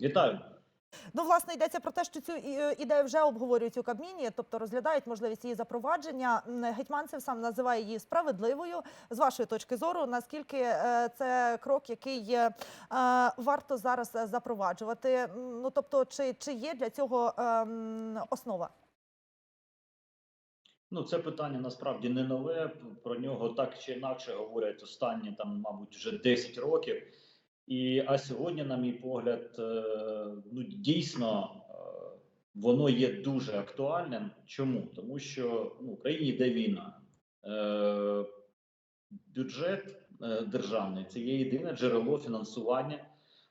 Вітаю. Ну, власне, йдеться про те, що цю ідею вже обговорюють у Кабміні, тобто розглядають можливість її запровадження. Гетьманцев сам називає її справедливою. З вашої точки зору, наскільки е, це крок, який е, е, варто зараз е, запроваджувати? Ну тобто, чи, чи є для цього ем, основа? Ну, це питання насправді не нове. Про нього так чи інакше говорять останні там, мабуть, вже 10 років. І а сьогодні, на мій погляд, е, ну дійсно е, воно є дуже актуальним. Чому? Тому що ну, в Україні йде війна. Е, Бюджет державний це є єдине джерело фінансування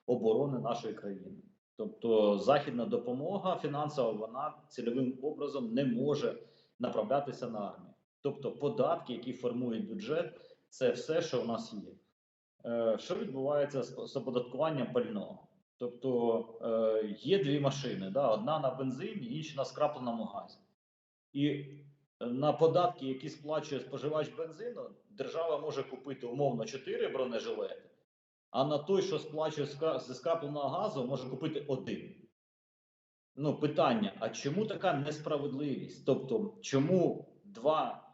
оборони нашої країни. Тобто західна допомога фінансова вона цільовим образом не може направлятися на армію. Тобто податки, які формують бюджет, це все, що в нас є. Е, що відбувається з, оподаткуванням пального? Тобто е, є дві машини: да? одна на бензині, інша на скрапленому газі. І на податки, які сплачує споживач бензину, держава може купити умовно 4 бронежилети, а на той, що сплачує зі скрапленого газу, може купити один. Ну, питання: а чому така несправедливість? Тобто, чому два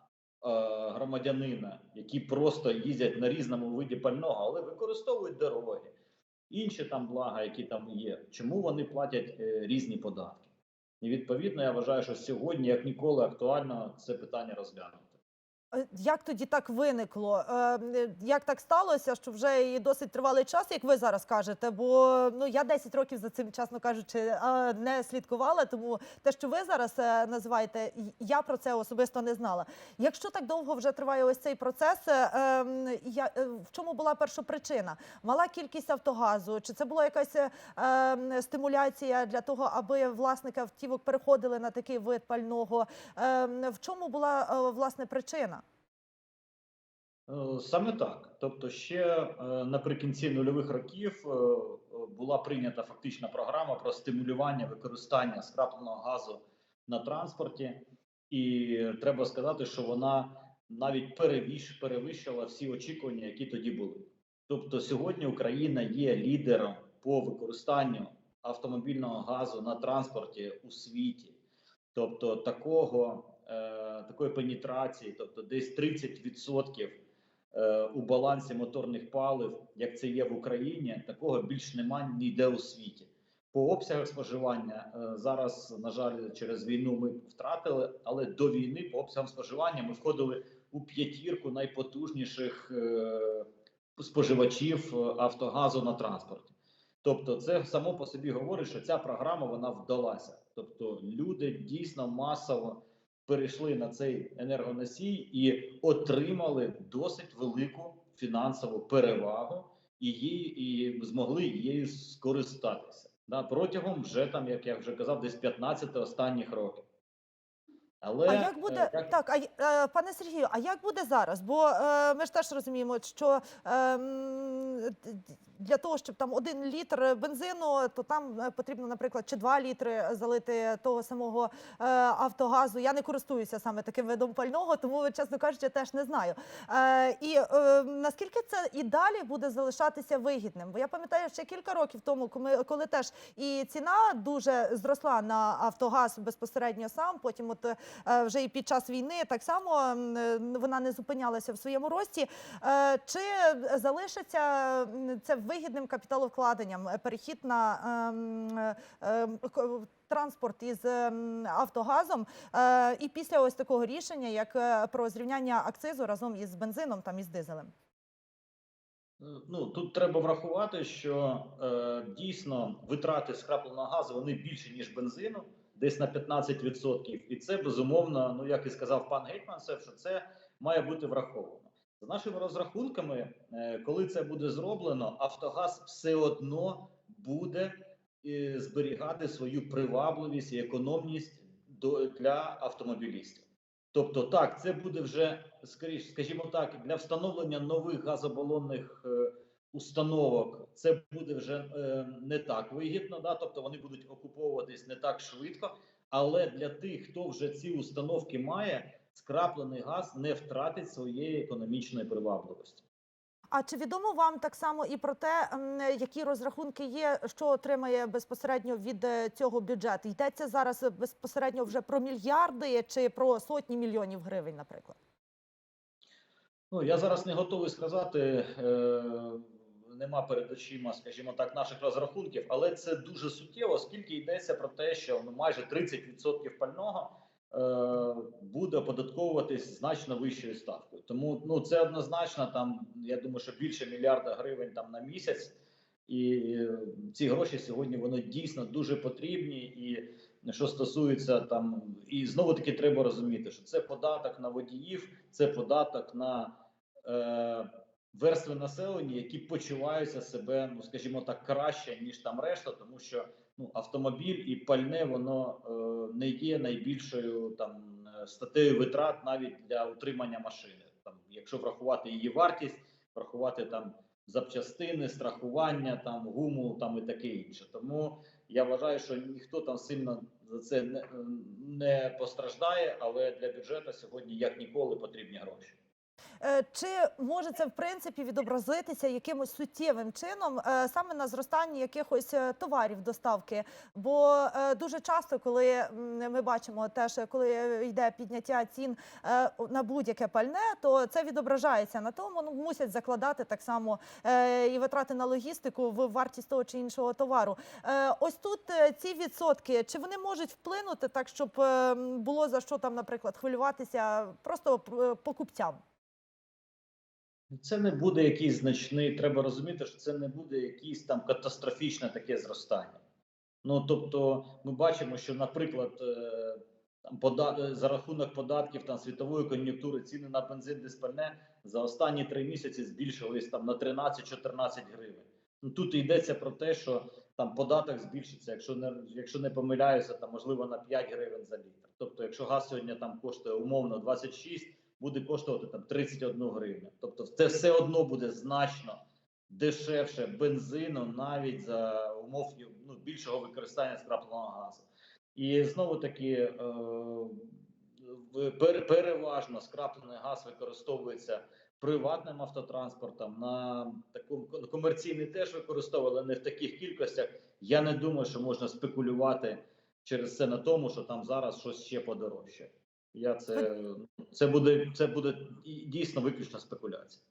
громадянина, які просто їздять на різному виді пального, але використовують дороги, інші там блага, які там є, чому вони платять е, різні податки? І відповідно, я вважаю, що сьогодні, як ніколи, актуально це питання розглянути. Е, Як тоді так виникло? Е, е, Як так сталося, що вже і досить тривалий час, як ви зараз кажете? Бо ну я 10 років за цим, чесно кажучи, не слідкувала. Тому те, що ви зараз називаєте, я про це особисто не знала. Якщо так довго вже триває ось цей процес, ем, я, в чому була першопричина? Мала кількість Автогазу? Чи це була якась ем, стимуляція для того, аби власники автівок переходили на такий вид пального? Ем, В чому була власне причина? Е, Саме так. Тобто, ще е, наприкінці нульових років е, була прийнята фактична програма про стимулювання використання скрапленого газу на транспорті, і треба сказати, що вона навіть перевищ, перевищила всі очікування, які тоді були. Тобто, сьогодні Україна є лідером по використанню автомобільного газу на транспорті у світі. Тобто, такого такої пенетрації, тобто десь 30% е, у балансі моторних палив, як це є в Україні, такого більш немає ніде у світі. По обсягах споживання е, зараз, на жаль, через війну ми втратили, але до війни по обсягам споживання ми входили у п'ятірку найпотужніших е, споживачів е, автогазу на транспорті. Тобто, це само по собі говорить, що ця програма вона вдалася. Тобто, люди дійсно масово перейшли на цей енергоносій і отримали досить велику фінансову перевагу, і її і змогли її скористатися да, протягом вже там, як я вже казав, десь 15 останніх років. Але А як буде е, як- так? А е, пане Сергію, а як буде зараз? Бо е, ми ж теж розуміємо, що е, для того, щоб там один літр бензину, то там е, потрібно, наприклад, чи два літри залити того самого е, автогазу. Я не користуюся саме таким видом пального, тому чесно кажучи, теж не знаю. Е, і е, наскільки це і далі буде залишатися вигідним? Бо я пам'ятаю, ще кілька років тому, коли, коли теж і ціна дуже зросла на Автогаз безпосередньо сам. Потім, от вже і під час війни, так само е, вона не зупинялася в своєму рості. Е, Чи залишиться це вигідним капіталовкладенням? е, Перехід на ем, е, ем, транспорт із ем, Автогазом е, і після ось такого рішення, як е, про зрівняння акцизу разом із бензином там із дизелем? Ну тут треба врахувати, що е, дійсно витрати скрапленого газу вони більші ніж бензину, десь на 15%. І це безумовно, ну як і сказав пан Гетьманцев, що це має бути враховано. За нашими розрахунками, е, коли це буде зроблено, Автогаз все одно буде е, зберігати свою привабливість і економність для автомобілістів. Тобто, так, це буде вже скоріш, скажімо так, для встановлення нових газобалонних е, установок. Це буде вже е, не так вигідно, да? тобто вони будуть окуповуватись не так швидко. Але для тих, хто вже ці установки має, скраплений газ не втратить своєї економічної привабливості. А чи відомо вам так само і про те, які розрахунки є, що отримає безпосередньо від е, цього бюджету? Йдеться зараз безпосередньо вже про мільярди чи про сотні мільйонів гривень, наприклад? Ну я зараз не готовий сказати. Е, нема перед очима, скажімо так, наших розрахунків, але це дуже суттєво, оскільки йдеться про те, що ну майже 30% пального е, буде оподатковуватись значно вищою ставкою. Тому ну це однозначно. Там я думаю, що більше мільярда гривень там на місяць. І е, ці гроші сьогодні вони дійсно дуже потрібні. І що стосується там, і знову таки треба розуміти, що це податок на водіїв, це податок на е, верстви населення, які почуваються себе, ну скажімо так, краще ніж там решта, тому що ну автомобіль і пальне воно е, не є найбільшою там е, статтею витрат навіть для утримання машини. Там, якщо врахувати її вартість, врахувати там запчастини, страхування, там гуму, там і таке інше. Тому я вважаю, що ніхто там сильно за це не, не постраждає, але для бюджету сьогодні як ніколи потрібні гроші. Е, Чи може це в принципі відобразитися якимось суттєвим чином е, саме на зростанні якихось е, товарів доставки? Бо дуже часто, коли ми бачимо теж, коли йде підняття цін на будь-яке пальне, то це відображається на тому. Ну мусять закладати так само і витрати на логістику в вартість того чи іншого товару. Ось тут ці відсотки, чи вони можуть вплинути так, щоб е, було за що там, наприклад, хвилюватися просто покупцям? Це не буде якийсь значний. Треба розуміти, що це не буде якийсь там катастрофічне таке зростання. Ну тобто, ми бачимо, що, наприклад, е, там пода- за рахунок податків там світової кон'юнктури ціни на бензин диспальне за останні три місяці збільшились там на 13-14 гривень. Ну тут йдеться про те, що там податок збільшиться, якщо не якщо не помиляюся, там можливо на 5 гривень за літр. Тобто, якщо газ сьогодні там коштує умовно 26, буде коштувати там 31 гривню. Тобто, це все одно буде значно дешевше бензину, навіть за умов ну, більшого використання скрапленого газу. І знову таки е, пер- переважно скраплений газ використовується приватним автотранспортом. На такому комерційний теж використовували, але не в таких кількостях. Я не думаю, що можна спекулювати через це на тому, що там зараз щось ще подорожче. Я це, це буде це буде дійсно виключно спекуляція.